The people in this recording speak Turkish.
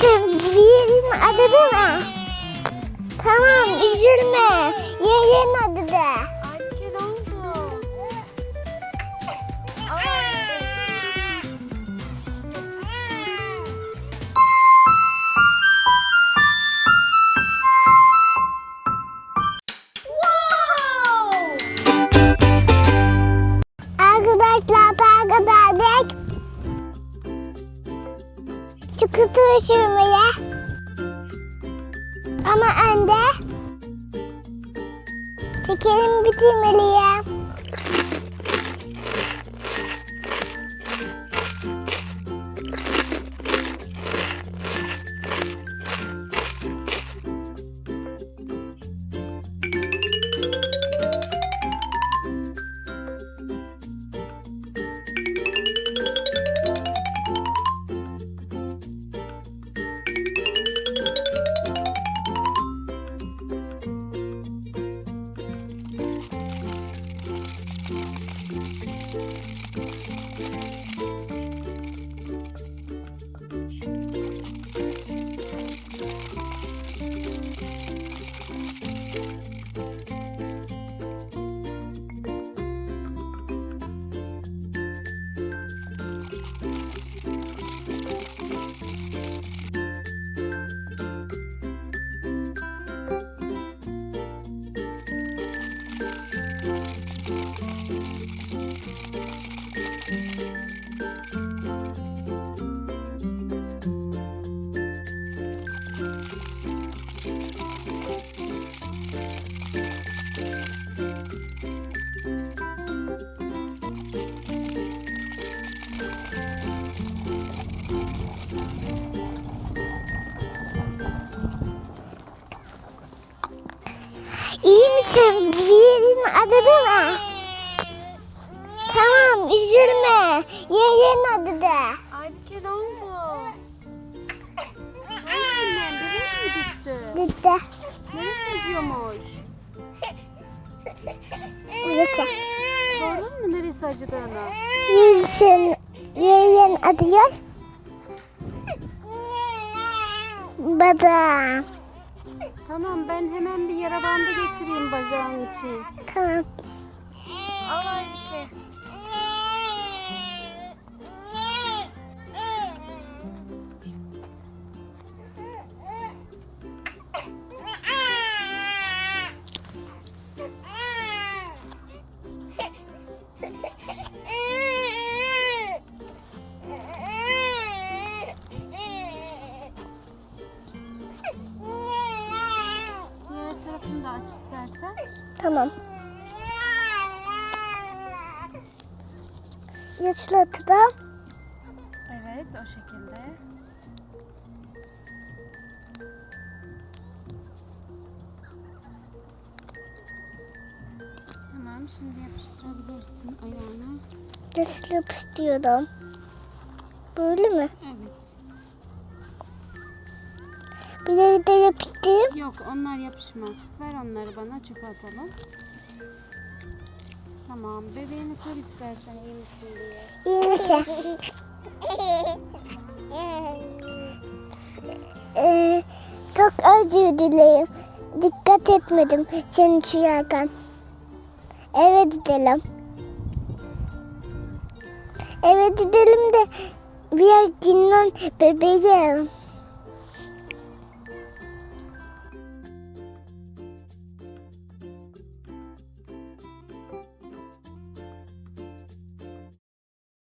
sevgilinin adı değil mi? Tamam üzülme. Yeğenin adı de. Şu kutuyu sürmeye. Ama önce tekerimi bitirmeliyim. Misin? Birinin adı değil mi? Tamam üzülme. Yeğenin adı de. Aybüke ne oldu? Ne oldu annem? Bebeğin mi düştü? Dede. Neresi acıyormuş? Burası. Sordun mu neresi acıdığını? Wilson. Yeğenin adı yok. Baba. Tamam ben hemen bir yara bandı getireyim bacağın için. Tamam. Al Aybüke. Tamam. Yaşlı da Evet o şekilde. Tamam şimdi yapıştırabilirsin ayağına. yaşlı istiyordum. Böyle mi? Evet. Bir de yapıştırayım. Yok onlar yapışmaz. Ver onları bana çöpe atalım. Tamam bebeğini sor istersen iyi misin diye. İyi misin? Ee, çok özür dilerim. Dikkat etmedim seni çuyarken. Eve gidelim. Eve gidelim de biraz dinlen bebeğim.